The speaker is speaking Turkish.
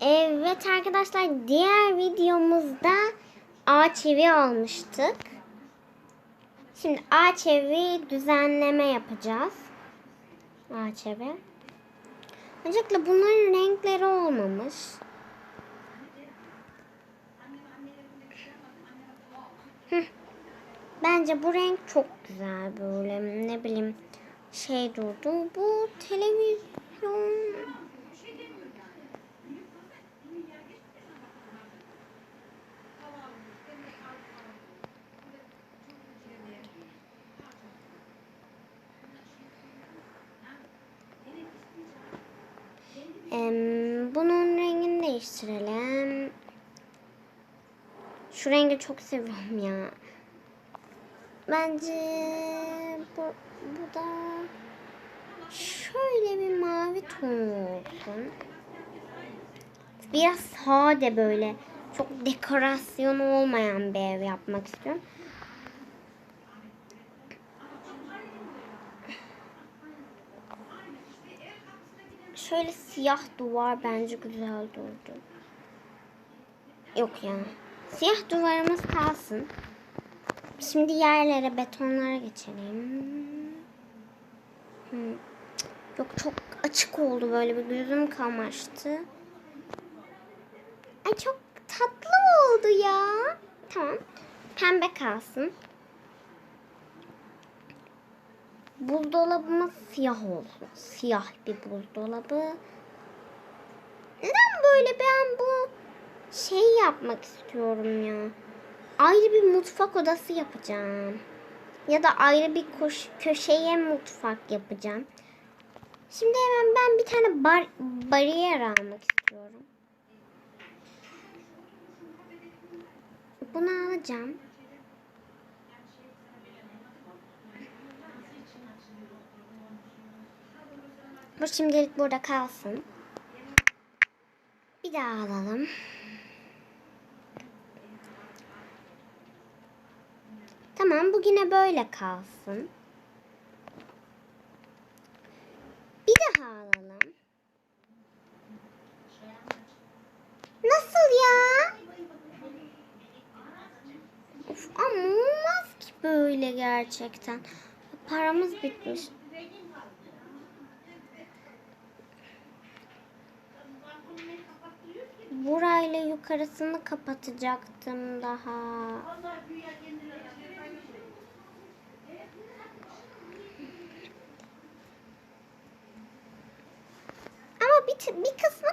Evet arkadaşlar diğer videomuzda ağaç evi almıştık. Şimdi ağaç evi düzenleme yapacağız. Ağaç evi. Öncelikle bunların renkleri olmamış. Bence bu renk çok güzel böyle ne bileyim şey durdu. Bu televizyon bunun rengini değiştirelim. Şu rengi çok seviyorum ya. Bence bu, bu da şöyle bir mavi ton olsun. Biraz sade böyle. Çok dekorasyonu olmayan bir ev yapmak istiyorum. Şöyle siyah duvar bence güzel durdu. Yok ya. Siyah duvarımız kalsın. Şimdi yerlere betonlara geçelim. Hmm. Yok çok açık oldu böyle bir gözüm kamaştı. Ay çok tatlı oldu ya. Tamam. Pembe kalsın. Buzdolabımız siyah olsun. Siyah bir buzdolabı. Neden böyle ben bu şey yapmak istiyorum ya. Ayrı bir mutfak odası yapacağım. Ya da ayrı bir koş, köşeye mutfak yapacağım. Şimdi hemen ben bir tane bar, bariyer almak istiyorum. Bunu alacağım. Bu şimdilik burada kalsın. Bir daha alalım. Tamam bu yine böyle kalsın. Bir daha alalım. Nasıl ya? Of ama ki böyle gerçekten. Paramız bitmiş. Yukarısını kapatacaktım daha. Ama bir, bir kısmı